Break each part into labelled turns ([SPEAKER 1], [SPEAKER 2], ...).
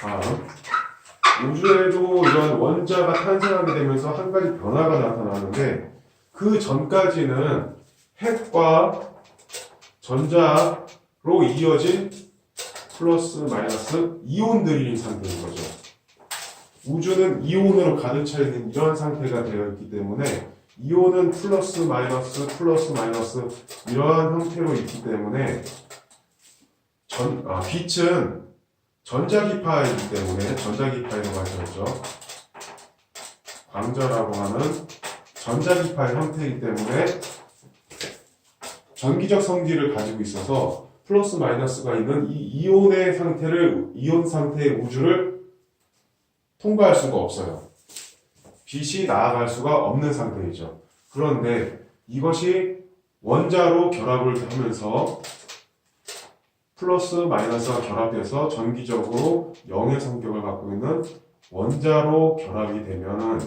[SPEAKER 1] 다음 우주에도 이런 원자가 탄생하게 되면서 한 가지 변화가 나타나는데 그 전까지는 핵과 전자로 이어진 플러스 마이너스 이온들인 상태인 거죠. 우주는 이온으로 가득 차 있는 이런 상태가 되어 있기 때문에 이온은 플러스 마이너스 플러스 마이너스 이러한 형태로 있기 때문에 전, 아, 빛은 전자기파이기 때문에 전자기파이로 가져왔죠. 광자라고 하는 전자기파의 형태이기 때문에 전기적 성질을 가지고 있어서 플러스 마이너스가 있는 이 이온의 상태를 이온 상태의 우주를 통과할 수가 없어요. 빛이 나아갈 수가 없는 상태이죠. 그런데 이것이 원자로 결합을 하면서 플러스 마이너스가 결합돼서 전기적으로 영의 성격을 갖고 있는 원자로 결합이 되면은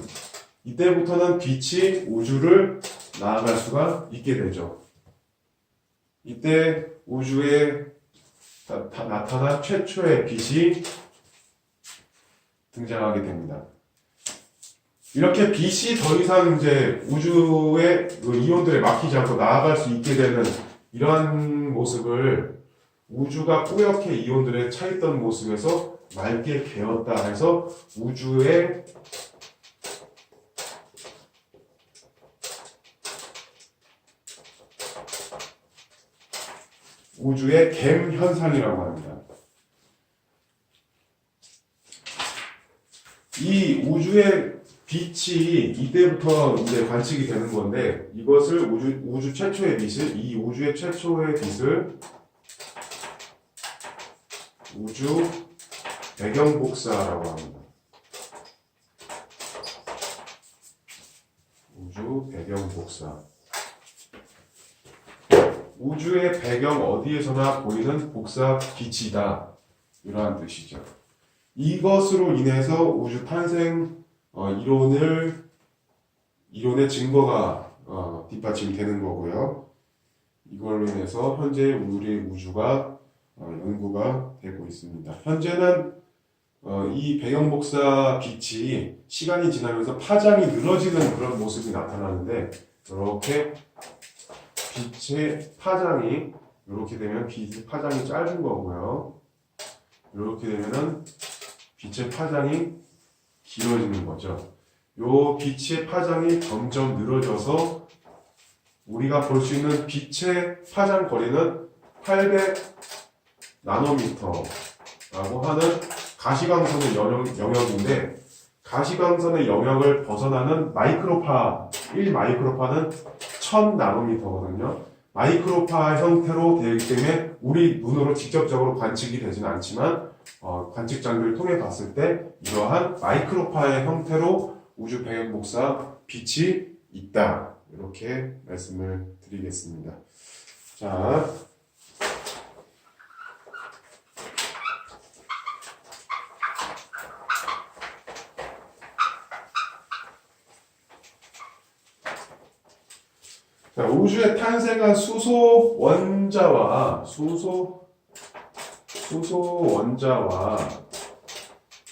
[SPEAKER 1] 이때부터는 빛이 우주를 나아갈 수가 있게 되죠. 이때 우주에 나타난 최초의 빛이 등장하게 됩니다. 이렇게 빛이 더 이상 이제 우주의 그 이온들에 막히지 않고 나아갈 수 있게 되는 이러한 모습을 우주가 뿌옇게 이온들에 차 있던 모습에서 맑게 개었다 해서 우주의 우주의 갬 현상이라고 합니다. 이 우주의 빛이 이때부터 이제 관측이 되는 건데 이것을 우주 우주 최초의 빛을 이 우주의 최초의 빛을 우주 배경 복사라고 합니다. 우주 배경 복사. 우주의 배경 어디에서나 보이는 복사 빛이다. 이러한 뜻이죠. 이것으로 인해서 우주 탄생 어, 이론을 이론의 증거가 어, 뒷받침이 되는 거고요. 이걸로 인해서 현재 우리 우주가 어, 연구가 되고 있습니다. 현재는 어, 이 배경 복사 빛이 시간이 지나면서 파장이 늘어지는 그런 모습이 나타나는데 이렇게 빛의 파장이 이렇게 되면 빛의 파장이 짧은 거고요. 이렇게 되면은 빛의 파장이 길어지는 거죠. 요 빛의 파장이 점점 늘어져서 우리가 볼 수 있는 빛의 파장 거리는 800 나노미터라고 하는 가시광선의 영역, 영역인데 가시광선의 영역을 벗어나는 마이크로파 1 마이크로파는 1000 나노미터거든요. 마이크로파 형태로 되어 있기 때문에 우리 눈으로 직접적으로 관측이 되지는 않지만 어, 관측 장비를 통해 봤을 때 이러한 마이크로파의 형태로 우주 배경 복사 빛이 있다. 이렇게 말씀을 드리겠습니다. 자, 자, 탄생한 수소 원자와 수소 수소 원자와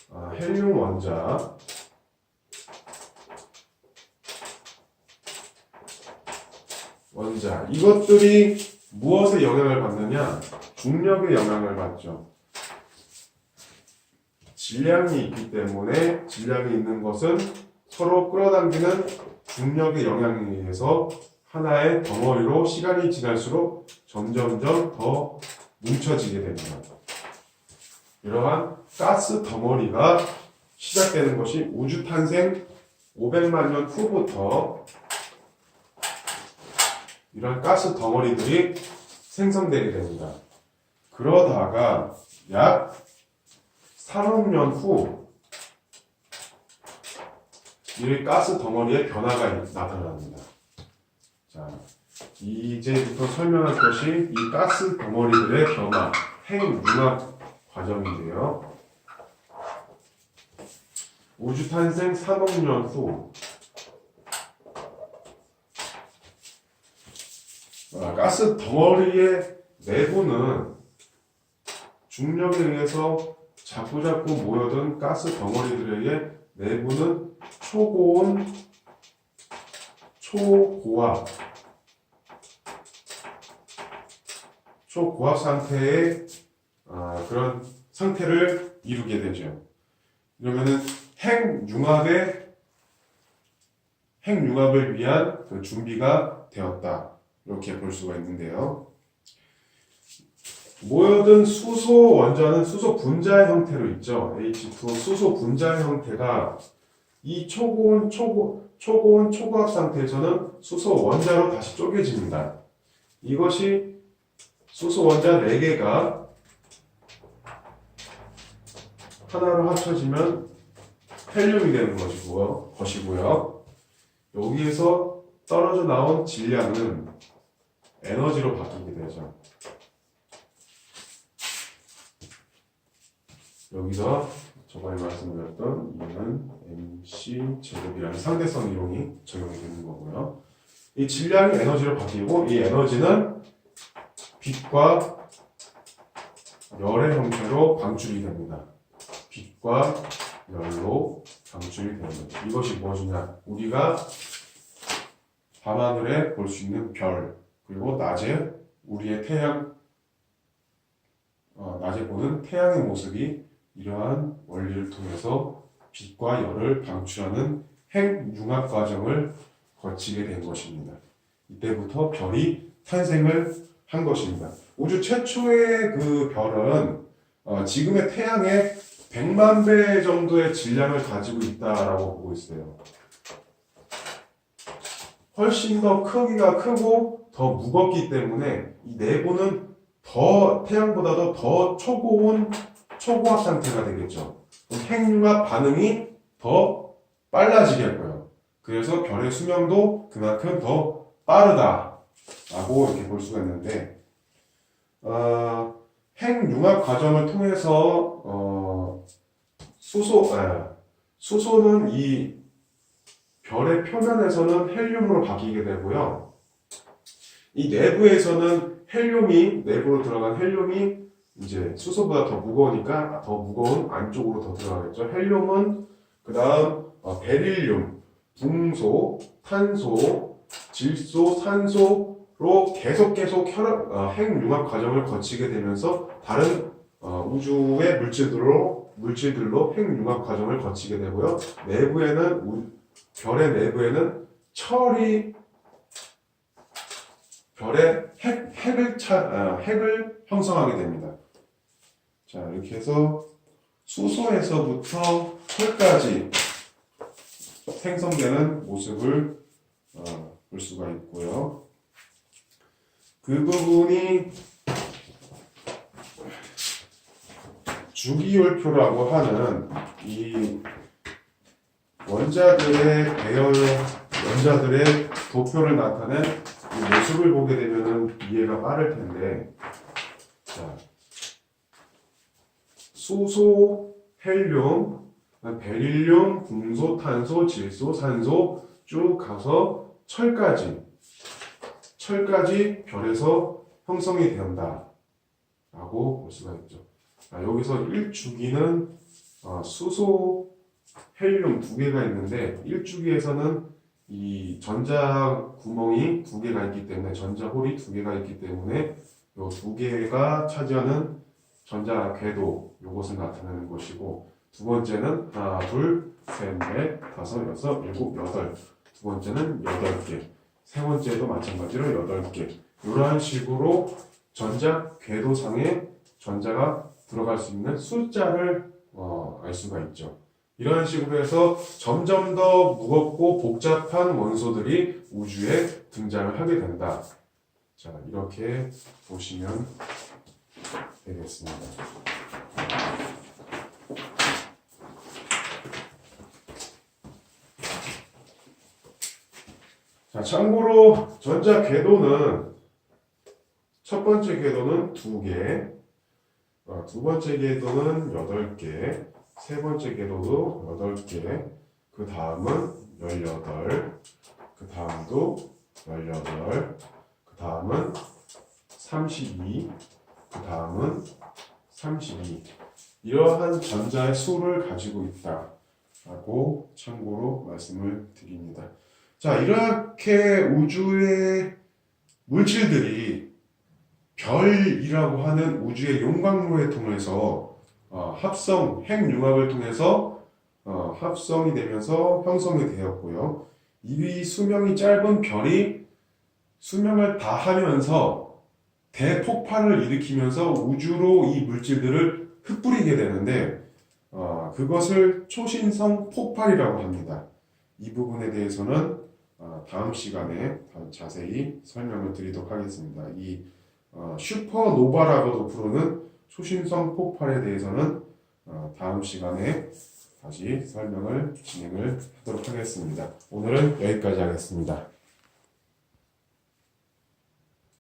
[SPEAKER 1] 아, 헬륨 원자 원자 이것들이 무엇에 영향을 받느냐? 중력의 영향을 받죠. 질량이 있기 때문에 질량이 있는 것은 서로 끌어당기는 중력의 영향에 의해서 하나의 덩어리로 시간이 지날수록 점점점 더 뭉쳐지게 됩니다. 이러한 가스 덩어리가 시작되는 것이 우주 탄생 500만 년 후부터 이런 가스 덩어리들이 생성되게 됩니다. 그러다가 약 3억 년 후, 이 가스 덩어리의 변화가 나타납니다. 자, 이제부터 설명할 것이 이 가스 덩어리들의 변화, 핵융합 과정인데요. 우주 탄생 3억 년 후, 아, 가스 덩어리의 내부는 중력에 의해서 자꾸자꾸 모여든 가스 덩어리들에게 내부는 초고온, 초고압, 초고압 상태의 아, 그런 상태를 이루게 되죠. 그러면은 핵융합의 핵융합을 위한 그 준비가 되었다. 이렇게 볼 수가 있는데요. 모여든 수소 원자는 수소 분자 형태로 있죠. H2O 수소 분자 형태가 이 초고온 초고 초고온 초고압 상태에서는 수소 원자로 다시 쪼개집니다. 이것이 수소 원자 4개가 하나로 합쳐지면 헬륨이 되는 것이고요. 것이고요. 여기에서 떨어져 나온 질량은 에너지로 바뀌게 되죠. 여기서 저번에 말씀드렸던 이는 MC 제곱이라는 상대성 이론이 적용이 되는 거고요. 이 질량이 에너지로 바뀌고 이 에너지는 빛과 열의 형태로 방출이 됩니다. 빛과 열로 방출이 되는 거죠. 이것이 무엇이냐? 우리가 밤하늘에 볼 수 있는 별, 그리고 낮에 우리의 태양, 어, 낮에 보는 태양의 모습이 이러한 원리를 통해서 빛과 열을 방출하는 핵융합 과정을 거치게 된 것입니다. 이때부터 별이 탄생을 한 것입니다. 우주 최초의 그 별은 어, 지금의 태양의 100만 배 정도의 질량을 가지고 있다라고 보고 있어요. 훨씬 더 크기가 크고 더 무겁기 때문에 이 내부는 더 태양보다도 더 초고온 초고압 상태가 되겠죠. 핵융합 반응이 더 빨라지겠고요. 그래서 별의 수명도 그만큼 더 빠르다라고 이렇게 볼 수가 있는데 어, 핵융합 과정을 통해서 어, 수소 아, 수소는 이 별의 표면에서는 헬륨으로 바뀌게 되고요. 이 내부에서는 헬륨이 내부로 들어간 헬륨이 이제 수소보다 더 무거우니까 더 무거운 안쪽으로 더 들어가겠죠. 헬륨은 그 다음 베릴륨, 붕소, 탄소, 질소, 산소로 계속 계속 혈압, 어, 핵융합 과정을 거치게 되면서 다른 어, 우주의 물질들로 물질들로 핵융합 과정을 거치게 되고요. 내부에는 우- 별의 내부에는 철이 별의 핵, 핵을 차, 아, 핵을 형성하게 됩니다. 자, 이렇게 해서 수소에서부터 철까지 생성되는 모습을 어, 볼 수가 있고요. 그 부분이 주기율표라고 하는 이 원자들의 배열, 원자들의 도표를 나타낸 이 모습을 보게 되면 이해가 빠를 텐데, 자, 수소, 헬륨, 베릴륨, 궁소, 탄소, 질소, 산소 쭉 가서 철까지, 철까지 별에서 형성이 된다. 라고 볼 수가 있죠. 자, 여기서 1주기는 어, 수소, 헬륨 두 개가 있는데 1주기에서는 이 전자 구멍이 두 개가 있기 때문에 전자 홀이 두 개가 있기 때문에 요두 개가 차지하는 전자 궤도 요것을 나타내는 것이고 두 번째는 하나 둘 셋 넷 다섯 여섯 일곱 여덟 두 번째는 여덟 개세 번째도 마찬가지로 여덟 개 이러한 식으로 전자 궤도상에 전자가 들어갈 수 있는 숫자를 어, 알 수가 있죠. 이런 식으로 해서 점점 더 무겁고 복잡한 원소들이 우주에 등장을 하게 된다. 자, 이렇게 보시면 되겠습니다. 자, 참고로 전자 궤도는 첫 번째 궤도는 두 개, 어, 두 번째 궤도는 여덟 개, 세 번째 궤도도 여덟 개, 그 다음은 열여덟, 그 다음도 열여덟, 그 다음은 32, 그 다음은 32. 이러한 전자의 수를 가지고 있다 라고 참고로 말씀을 드립니다. 자, 이렇게 우주의 물질들이 별이라고 하는 우주의 용광로에 통해서 어, 합성, 핵융합을 통해서 어, 합성이 되면서 형성이 되었고요. 이 수명이 짧은 별이 수명을 다 하면서 대폭발을 일으키면서 우주로 이 물질들을 흩뿌리게 되는데 어, 그것을 초신성 폭발이라고 합니다. 이 부분에 대해서는 어, 다음 시간에 더 자세히 설명을 드리도록 하겠습니다. 이 어, 슈퍼노바라고도 부르는 초신성 폭발에 대해서는 어, 다음 시간에 다시 설명을 진행을 하도록 하겠습니다. 오늘은 여기까지 하겠습니다.